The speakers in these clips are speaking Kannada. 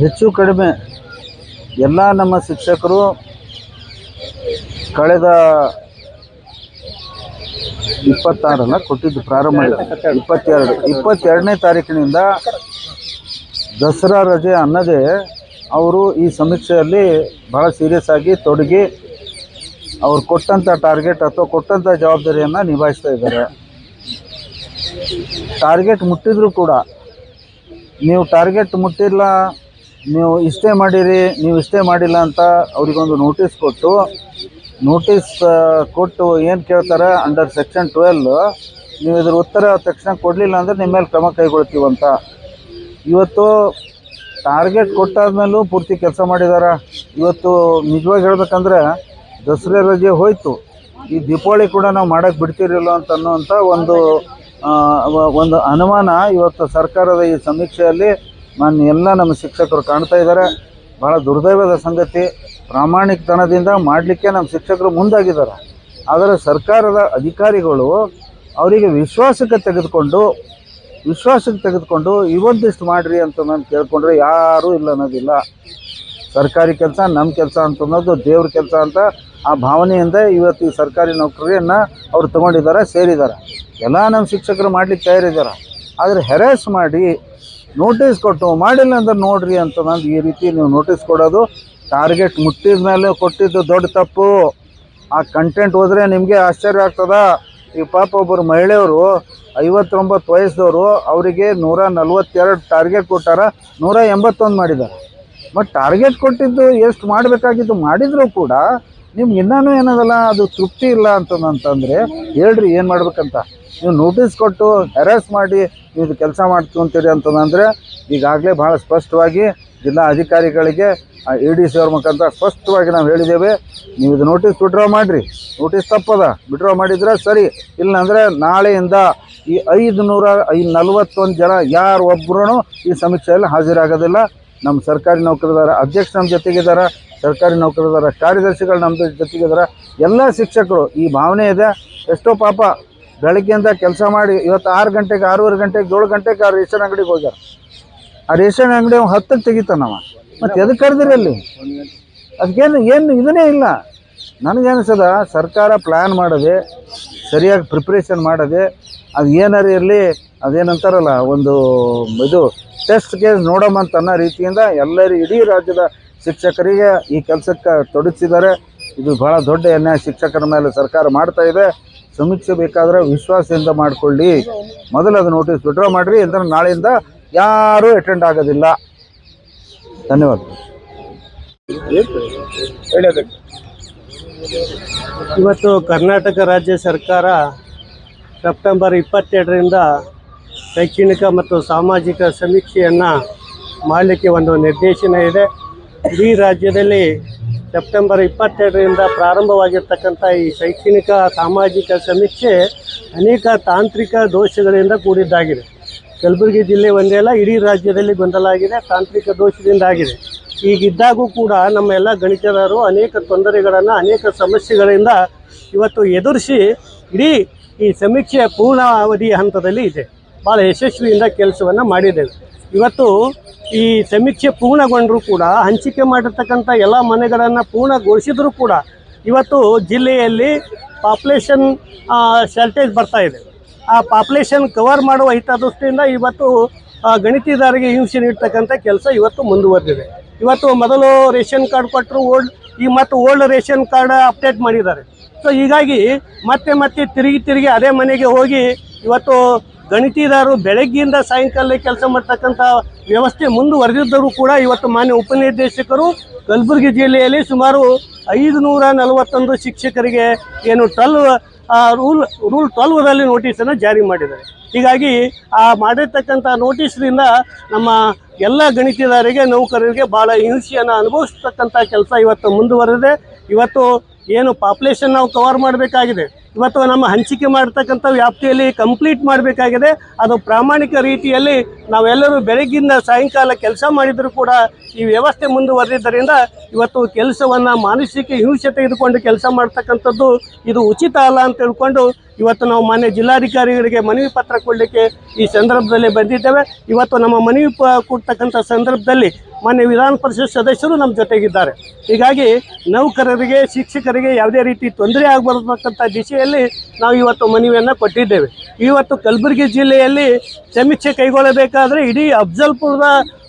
ಹೆಚ್ಚು ಕಡಿಮೆ ಎಲ್ಲ ನಮ್ಮ ಶಿಕ್ಷಕರು ಕಳೆದ ಇಪ್ಪತ್ತಾರಲ್ಲ ಕೊಟ್ಟಿದ್ದು ಪ್ರಾರಂಭ. ಇಪ್ಪತ್ತೆರಡು ಇಪ್ಪತ್ತೆರಡನೇ ತಾರೀಕಿನಿಂದ ದಸರಾ ರಜೆ ಅನ್ನದೇ ಅವರು ಈ ಸಮೀಕ್ಷೆಯಲ್ಲಿ ಭಾಳ ಸೀರಿಯಸ್ ಆಗಿ ತೊಡಗಿ ಅವ್ರು ಕೊಟ್ಟಂಥ ಟಾರ್ಗೆಟ್ ಅಥವಾ ಕೊಟ್ಟಂಥ ಜವಾಬ್ದಾರಿಯನ್ನು ನಿಭಾಯಿಸ್ತಾ ಇದ್ದಾರೆ ಟಾರ್ಗೆಟ್ ಮುಟ್ಟಿದ್ರೂ ಕೂಡ ನೀವು ಟಾರ್ಗೆಟ್ ಮುಟ್ಟಿಲ್ಲ, ನೀವು ಇಷ್ಟೇ ಮಾಡಿರಿ, ನೀವು ಇಷ್ಟೇ ಮಾಡಿಲ್ಲ ಅಂತ ಅವರಿಗೊಂದು ನೋಟಿಸ್ ಕೊಟ್ಟು ನೋಟಿಸ್ ಕೊಟ್ಟು ಏನು ಕೇಳ್ತಾರೆ ಅಂಡರ್ ಸೆಕ್ಷನ್ ಟ್ವೆಲ್ ನೀವು ಇದ್ರ ಉತ್ತರ ತಕ್ಷಣ ಕೊಡಲಿಲ್ಲ ಅಂದರೆ ನಿಮ್ಮ ಮೇಲೆ ಕ್ರಮ ಕೈಗೊಳ್ತೀವಂತ ಇವತ್ತು ಟಾರ್ಗೆಟ್ ಕೊಟ್ಟಾದ್ಮೇಲೂ ಪೂರ್ತಿ ಕೆಲಸ ಮಾಡಿದ್ದಾರೆ ಇವತ್ತು ನಿಜವಾಗಿ ಹೇಳ್ಬೇಕಂದ್ರೆ ದಸರಾ ರಜೆ ಹೋಯಿತು. ಈ ದೀಪಾವಳಿ ಕೂಡ ನಾವು ಮಾಡಕ್ಕೆ ಬಿಡ್ತಿರಲಿಲ್ಲ ಅಂತ ಅನ್ನೋಂಥ ಒಂದು ಒಂದು ಅನುಮಾನ ಇವತ್ತು ಸರ್ಕಾರದ ಈ ಸಮೀಕ್ಷೆಯಲ್ಲಿ ನಾನು ಎಲ್ಲ ನಮ್ಮ ಶಿಕ್ಷಕರು ಕಾಣ್ತಾ ಇದ್ದಾರೆ. ಭಾಳ ದುರ್ದೈವದ ಸಂಗತಿ. ಪ್ರಾಮಾಣಿಕತನದಿಂದ ಮಾಡಲಿಕ್ಕೆ ನಮ್ಮ ಶಿಕ್ಷಕರು ಮುಂದಾಗಿದ್ದಾರೆ. ಆದರೆ ಸರ್ಕಾರದ ಅಧಿಕಾರಿಗಳು ಅವರಿಗೆ ವಿಶ್ವಾಸಕ್ಕೆ ತೆಗೆದುಕೊಂಡು ವಿಶ್ವಾಸಕ್ಕೆ ತೆಗೆದುಕೊಂಡು ಇವೊಂದಿಷ್ಟು ಮಾಡಿರಿ ಅಂತ ನಾನು ಕೇಳಿಕೊಂಡ್ರೆ ಯಾರೂ ಇಲ್ಲ ಅನ್ನೋದಿಲ್ಲ. ಸರ್ಕಾರಿ ಕೆಲಸ ನಮ್ಮ ಕೆಲಸ ಅಂತ ಅನ್ನೋದು ದೇವ್ರ ಕೆಲಸ ಅಂತ ಆ ಭಾವನೆಯಿಂದ ಇವತ್ತು ಈ ಸರ್ಕಾರಿ ನೌಕರಿಯನ್ನು ಅವ್ರು ತೊಗೊಂಡಿದ್ದಾರೆ, ಸೇರಿದ್ದಾರೆ. ಎಲ್ಲ ನಮ್ಮ ಶಿಕ್ಷಕರು ಮಾಡಲಿಕ್ಕೆ ತಯಾರಿದ್ದಾರೆ. ಆದರೆ ಹೆರಾಸ್ ಮಾಡಿ ನೋಟಿಸ್ ಕೊಟ್ಟು, ಮಾಡಿಲ್ಲ ಅಂದ್ರೆ ನೋಡ್ರಿ ಅಂತ ನಂದು ಈ ರೀತಿ ನೀವು ನೋಟಿಸ್ ಕೊಡೋದು ಟಾರ್ಗೆಟ್ ಮುಟ್ಟಿದ ಮೇಲೆ ಕೊಟ್ಟಿದ್ದು ದೊಡ್ಡ ತಪ್ಪು. ಆ ಕಂಟೆಂಟ್ ಹೋದರೆ ನಿಮಗೆ ಆಶ್ಚರ್ಯ ಆಗ್ತದ. ಈ ಪಾಪ ಒಬ್ಬರು ಮಹಿಳೆಯವರು, ಐವತ್ತೊಂಬತ್ತು ವಯಸ್ಸದವರು ಅವರಿಗೆ ನೂರ ನಲ್ವತ್ತೆರಡು ಟಾರ್ಗೆಟ್ ಕೊಟ್ಟಾರ, ನೂರ ಎಂಬತ್ತೊಂದು ಮಾಡಿದ್ದಾರೆ. ಬಟ್ ಟಾರ್ಗೆಟ್ ಕೊಟ್ಟಿದ್ದು ಎಷ್ಟು ಮಾಡಬೇಕಾಗಿದ್ದು ಮಾಡಿದರೂ ಕೂಡ ನಿಮ್ಗೆ ಇನ್ನೂ ಏನದಲ್ಲ, ಅದು ತೃಪ್ತಿ ಇಲ್ಲ ಅಂತಂದ್ರೆ ಹೇಳ್ರಿ ಏನು ಮಾಡ್ಬೇಕಂತ. ನೀವು ನೋಟಿಸ್ ಕೊಟ್ಟು ಹೆರಾಸ್ ಮಾಡಿ ನೀವು ಇದು ಕೆಲಸ ಮಾಡ್ಕೊಂತೀರಿ ಅಂತಂದರೆ ಈಗಾಗಲೇ ಭಾಳ ಸ್ಪಷ್ಟವಾಗಿ ಜಿಲ್ಲಾ ಅಧಿಕಾರಿಗಳಿಗೆ ಇ ಡಿ ಸಿ ಅವ್ರ ಮುಖಾಂತರ ಸ್ಪಷ್ಟವಾಗಿ ನಾವು ಹೇಳಿದ್ದೇವೆ. ನೀವು ಇದು ನೋಟಿಸ್ ವಿಡ್ರಾ ಮಾಡಿರಿ. ನೋಟಿಸ್ ತಪ್ಪದ. ವಿಡ್ರಾ ಮಾಡಿದ್ರೆ ಸರಿ. ಇಲ್ಲಾಂದರೆ ನಾಳೆಯಿಂದ ಈ ಐದು ನೂರ ಐ ನಲ್ವತ್ತೊಂದು ಜನ ಯಾರು ಒಬ್ಬರೂ ಈ ಸಮೀಕ್ಷೆಯಲ್ಲಿ ಹಾಜರಾಗೋದಿಲ್ಲ. ನಮ್ಮ ಸರ್ಕಾರಿ ನೌಕರದಾರ ಅಧ್ಯಕ್ಷ ನಮ್ಮ ಜೊತೆಗಿದ್ದಾರೆ ಸರ್ಕಾರಿ ನೌಕರದಾರ ಕಾರ್ಯದರ್ಶಿಗಳು ನಮ್ಮ ಜೊತೆಗಿದ್ದಾರೆ ಎಲ್ಲ ಶಿಕ್ಷಕರು, ಈ ಭಾವನೆ ಇದೆ. ಎಷ್ಟೋ ಪಾಪ ಬೆಳಗ್ಗೆಯಿಂದ ಕೆಲಸ ಮಾಡಿ ಇವತ್ತು ಆರು ಗಂಟೆಗೆ, ಆರೂವರೆ ಗಂಟೆಗೆ, ಏಳು ಗಂಟೆಗೆ ಆ ರೇಷನ್ ಅಂಗಡಿಗೆ ಹೋಗ್ಯಾರ. ಆ ರೇಷನ್ ಅಂಗಡಿ ಅವ್ನು ಹತ್ತಕ್ಕೆ ತೆಗಿತಾನವ ಮತ್ತು ಎದಕ್ಕೆ ಕರೆದಿರಿ ಅಲ್ಲಿ? ಅದಕ್ಕೇನು ಏನು ಇದನ್ನೇ ಇಲ್ಲ. ನನಗೇನಿಸದ, ಸರ್ಕಾರ ಪ್ಲ್ಯಾನ್ ಮಾಡದೆ, ಸರಿಯಾಗಿ ಪ್ರಿಪ್ರೇಷನ್ ಮಾಡದೆ, ಅದು ಏನಾರು ಇರಲಿ ಅದೇನಂತಾರಲ್ಲ, ಒಂದು ಇದು ಟೆಸ್ಟ್ ಕೇಸ್ ನೋಡೋಮಂತ ಅನ್ನೋ ರೀತಿಯಿಂದ ಎಲ್ಲರೂ ಇಡೀ ರಾಜ್ಯದ ಶಿಕ್ಷಕರಿಗೆ ಈ ಕೆಲಸಕ್ಕೆ ತೊಡಗಿಸಿದ್ದಾರೆ. ಇದು ಬಹಳ ದೊಡ್ಡ ಅನ್ಯಾಯ ಶಿಕ್ಷಕರ ಮೇಲೆ ಸರ್ಕಾರ ಮಾಡ್ತಾ ಇದೆ. ಸಮೀಕ್ಷೆ ಬೇಕಾದರೆ ವಿಶ್ವಾಸದಿಂದ ಮಾಡಿಕೊಳ್ಳಿ. ಮೊದಲು ಅದು ನೋಟಿಸ್ ವಿಡ್ರಾ ಮಾಡಿರಿ ಅಂದರೆ ನಾಳೆಯಿಂದ ಯಾರೂ ಅಟೆಂಡ್ ಆಗೋದಿಲ್ಲ. ಧನ್ಯವಾದಗಳು ಇವತ್ತು ಕರ್ನಾಟಕ ರಾಜ್ಯ ಸರ್ಕಾರ ಸೆಪ್ಟೆಂಬರ್ ಇಪ್ಪತ್ತೆರಡರಿಂದ ಶೈಕ್ಷಣಿಕ ಮತ್ತು ಸಾಮಾಜಿಕ ಸಮೀಕ್ಷೆಯನ್ನು ಮಾಡಲಿಕ್ಕೆ ಒಂದು ನಿರ್ದೇಶನ ಇದೆ. ಇಡೀ ರಾಜ್ಯದಲ್ಲಿ ಸೆಪ್ಟೆಂಬರ್ ಇಪ್ಪತ್ತೆರಡರಿಂದ ಪ್ರಾರಂಭವಾಗಿರ್ತಕ್ಕಂಥ ಈ ಶೈಕ್ಷಣಿಕ, ಸಾಮಾಜಿಕ ಸಮೀಕ್ಷೆ ಅನೇಕ ತಾಂತ್ರಿಕ ದೋಷಗಳಿಂದ ಕೂಡಿದ್ದಾಗಿದೆ. ಕಲಬುರಗಿ ಜಿಲ್ಲೆ ಒಂದೇ ಅಲ್ಲ, ಇಡೀ ರಾಜ್ಯದಲ್ಲಿ ಗೊಂದಲ ಆಗಿದೆ ತಾಂತ್ರಿಕ ದೋಷದಿಂದ ಆಗಿದೆ ಈಗಿದ್ದಾಗೂ ಕೂಡ ನಮ್ಮ ಎಲ್ಲ ಗಣಿತದಾರರು ಅನೇಕ ತೊಂದರೆಗಳನ್ನು, ಅನೇಕ ಸಮಸ್ಯೆಗಳಿಂದ ಇವತ್ತು ಎದುರಿಸಿ ಇಡೀ ಈ ಸಮೀಕ್ಷೆಯ ಪೂರ್ಣಾವಧಿ ಹಂತದಲ್ಲಿ ಇದೆ. ಭಾಳ ಯಶಸ್ವಿಯಿಂದ ಕೆಲಸವನ್ನು ಮಾಡಿದ್ದೇವೆ. ಇವತ್ತು ಈ ಸಮೀಕ್ಷೆ ಪೂರ್ಣಗೊಂಡರೂ ಕೂಡ, ಹಂಚಿಕೆ ಮಾಡಿರ್ತಕ್ಕಂಥ ಎಲ್ಲ ಮನೆಗಳನ್ನು ಪೂರ್ಣಗೊಳಿಸಿದರೂ ಕೂಡ ಇವತ್ತು ಜಿಲ್ಲೆಯಲ್ಲಿ ಪಾಪ್ಯುಲೇಷನ್ ಶಾರ್ಟೇಜ್ ಬರ್ತಾ ಇದೆ. ಆ ಪಾಪ್ಯುಲೇಷನ್ ಕವರ್ ಮಾಡುವ ಹಿತದೃಷ್ಟಿಯಿಂದ ಇವತ್ತು ಗಣಿತದಾರಿಗೆ ಹಿಂಸೆ ನೀಡ್ತಕ್ಕಂಥ ಕೆಲಸ ಇವತ್ತು ಮುಂದುವರೆದಿದೆ. ಇವತ್ತು ಮೊದಲು ರೇಷನ್ ಕಾರ್ಡ್ ಕೊಟ್ಟರು ಓಲ್ಡ್, ಈ ಮತ್ತು ಓಲ್ಡ್ ರೇಷನ್ ಕಾರ್ಡ್ ಅಪ್ಡೇಟ್ ಮಾಡಿದ್ದಾರೆ. ಸೊ ಹೀಗಾಗಿ ಮತ್ತೆ ಮತ್ತೆ ತಿರುಗಿ ತಿರುಗಿ ಅದೇ ಮನೆಗೆ ಹೋಗಿ ಇವತ್ತು ಗಣಿತದಾರರು ಬೆಳಗ್ಗೆಯಿಂದ ಸಾಯಂಕಾಲ ಕೆಲಸ ಮಾಡ್ತಕ್ಕಂಥ ವ್ಯವಸ್ಥೆ ಮುಂದುವರೆದಿದ್ದರೂ ಕೂಡ ಇವತ್ತು ಮಾನ್ಯ ಉಪನಿರ್ದೇಶಕರು ಕಲಬುರಗಿ ಜಿಲ್ಲೆಯಲ್ಲಿ ಸುಮಾರು ಐದು ನೂರ ನಲವತ್ತೊಂದು ಶಿಕ್ಷಕರಿಗೆ ಏನು ಟ್ವೆಲ್ ರೂಲ್ ರೂಲ್ ಟ್ವೆಲ್ವದಲ್ಲಿ ನೋಟಿಸನ್ನು ಜಾರಿ ಮಾಡಿದ್ದಾರೆ. ಹೀಗಾಗಿ ಆ ಮಾಡಿರ್ತಕ್ಕಂಥ ನೋಟಿಸ್ನಿಂದ ನಮ್ಮ ಎಲ್ಲ ಗಣಿತದಾರರಿಗೆ ನೌಕರರಿಗೆ ಭಾಳ ಹಿಂಸೆಯನ್ನು ಅನುಭವಿಸ್ತಕ್ಕಂಥ ಕೆಲಸ ಇವತ್ತು ಮುಂದುವರೆದಿದೆ. ಇವತ್ತು ಏನು ಪಾಪ್ಯುಲೇಷನ್ ನಾವು ಕವರ್ ಮಾಡಬೇಕಾಗಿದೆ. ಇವತ್ತು ನಮ್ಮ ಹಂಚಿಕೆ ಮಾಡ್ತಕ್ಕಂಥ ವ್ಯಾಪ್ತಿಯಲ್ಲಿ ಕಂಪ್ಲೀಟ್ ಮಾಡಬೇಕಾಗಿದೆ. ಅದು ಪ್ರಾಮಾಣಿಕ ರೀತಿಯಲ್ಲಿ ನಾವೆಲ್ಲರೂ ಬೆಳಗ್ಗಿಂದ ಸಾಯಂಕಾಲ ಕೆಲಸ ಮಾಡಿದರೂ ಕೂಡ ಈ ವ್ಯವಸ್ಥೆ ಮುಂದುವರೆದಿದ್ದರಿಂದ ಇವತ್ತು ಕೆಲಸವನ್ನು ಮಾನಸಿಕ ಹಿಂಸೆ ತೆಗೆದುಕೊಂಡು ಕೆಲಸ ಮಾಡ್ತಕ್ಕಂಥದ್ದು ಇದು ಉಚಿತ ಅಲ್ಲ ಅಂತ ತಿಳ್ಕೊಂಡು ಇವತ್ತು ನಾವು ಮಾನ್ಯ ಜಿಲ್ಲಾಧಿಕಾರಿಗಳಿಗೆ ಮನವಿ ಪತ್ರ ಕೊಡಲಿಕ್ಕೆ ಈ ಸಂದರ್ಭದಲ್ಲಿ ಬಂದಿದ್ದೇವೆ. ಇವತ್ತು ನಮ್ಮ ಮನವಿ ಕೊಡ್ತಕ್ಕಂಥ ಸಂದರ್ಭದಲ್ಲಿ ಮಾನ್ಯ ವಿಧಾನ ಪರಿಷತ್ ಸದಸ್ಯರು ನಮ್ಮ ಜೊತೆಗಿದ್ದಾರೆ. ಹೀಗಾಗಿ ನೌಕರರಿಗೆ, ಶಿಕ್ಷಕರಿಗೆ ಯಾವುದೇ ರೀತಿ ತೊಂದರೆ ಆಗಬಾರ್ದಕ್ಕಂಥ ದಿಶೆಯಲ್ಲಿ ನಾವು ಇವತ್ತು ಮನವಿಯನ್ನು ಕೊಟ್ಟಿದ್ದೇವೆ. ಇವತ್ತು ಕಲಬುರಗಿ ಜಿಲ್ಲೆಯಲ್ಲಿ ಸಮೀಕ್ಷೆ ಕೈಗೊಳ್ಳಬೇಕಾದ್ರೆ ಇಡೀ ಅಫ್ಜಲ್ಪುರದ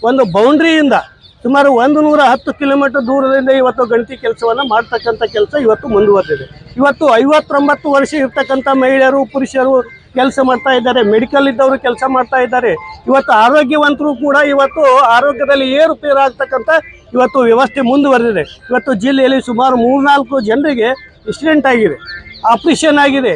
ಒಂದು ಬೌಂಡ್ರಿಯಿಂದ ಸುಮಾರು ಒಂದು ನೂರ ಹತ್ತು ಕಿಲೋಮೀಟರ್ ದೂರದಿಂದ ಇವತ್ತು ಗಣತಿ ಕೆಲಸವನ್ನು ಮಾಡ್ತಕ್ಕಂಥ ಕೆಲಸ ಇವತ್ತು ಮುಂದುವರೆದಿದೆ. ಇವತ್ತು ಐವತ್ತೊಂಬತ್ತು ವರ್ಷ ಇರ್ತಕ್ಕಂಥ ಮಹಿಳೆಯರು, ಪುರುಷರು ಕೆಲಸ ಮಾಡ್ತಾ ಇದ್ದಾರೆ ಮೆಡಿಕಲ್ ಇದ್ದವರು ಕೆಲಸ ಮಾಡ್ತಾ ಇದ್ದಾರೆ. ಇವತ್ತು ಆರೋಗ್ಯವಂತರು ಕೂಡ ಇವತ್ತು ಆರೋಗ್ಯದಲ್ಲಿ ಏರುಪೇರಾಗ್ತಕ್ಕಂಥ ಇವತ್ತು ವ್ಯವಸ್ಥೆ ಮುಂದುವರೆದಿದೆ. ಇವತ್ತು ಜಿಲ್ಲೆಯಲ್ಲಿ ಸುಮಾರು ಮೂರ್ನಾಲ್ಕು ಜನರಿಗೆ ಇನ್ಸಿಡೆಂಟ್ ಆಗಿದೆ ಆಪ್ರೇಷನ್ ಆಗಿದೆ.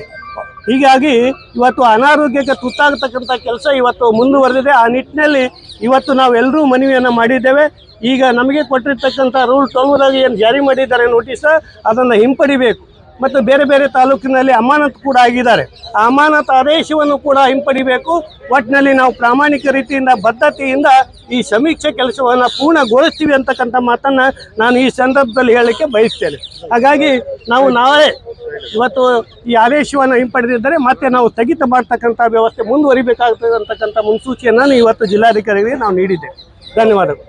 ಹೀಗಾಗಿ ಇವತ್ತು ಅನಾರೋಗ್ಯಕ್ಕೆ ತುತ್ತಾಗತಕ್ಕಂಥ ಕೆಲಸ ಇವತ್ತು ಮುಂದುವರೆದಿದೆ. ಆ ನಿಟ್ಟಿನಲ್ಲಿ ಇವತ್ತು ನಾವೆಲ್ಲರೂ ಮನವಿಯನ್ನು ಮಾಡಿದ್ದೇವೆ. ಈಗ ನಮಗೆ ಕೊಟ್ಟಿರ್ತಕ್ಕಂಥ ರೂಲ್ ಟ್ವೆಲ್ವ್ದಾಗ ಏನು ಜಾರಿ ಮಾಡಿದ್ದಾರೆ ನೋಟಿಸ್, ಅದನ್ನು ಹಿಂಪಡಿಬೇಕು. ಮತ್ತು ಬೇರೆ ಬೇರೆ ತಾಲೂಕಿನಲ್ಲಿ ಅಮಾನತು ಕೂಡ ಆಗಿದ್ದಾರೆ. ಆ ಅಮಾನತು ಆದೇಶವನ್ನು ಕೂಡ ಹಿಂಪಡಿಬೇಕು. ಒಟ್ಟಿನಲ್ಲಿ ನಾವು ಪ್ರಾಮಾಣಿಕ ರೀತಿಯಿಂದ, ಬದ್ಧತೆಯಿಂದ ಈ ಸಮೀಕ್ಷೆ ಕೆಲಸವನ್ನು ಪೂರ್ಣಗೊಳಿಸ್ತೀವಿ ಅಂತಕ್ಕಂಥ ಮಾತನ್ನು ನಾನು ಈ ಸಂದರ್ಭದಲ್ಲಿ ಹೇಳಲಿಕ್ಕೆ ಬಯಸ್ತೇನೆ. ಹಾಗಾಗಿ ನಾವು ನಾಳೆ ಇವತ್ತು ಈ ಆದೇಶವನ್ನು ಹಿಂಪಡೆದಿದ್ದರೆ ಮತ್ತೆ ನಾವು ಸ್ಥಗಿತ ಮಾಡ್ತಕ್ಕಂಥ ವ್ಯವಸ್ಥೆ ಮುಂದುವರಿಬೇಕಾಗ್ತದೆ ಅಂತಕ್ಕಂಥ ಮುನ್ಸೂಚನೆಯನ್ನು ಇವತ್ತು ಜಿಲ್ಲಾಧಿಕಾರಿಗಳಿಗೆ ನಾವು ನೀಡಿದ್ದೇವೆ. ಧನ್ಯವಾದಗಳು.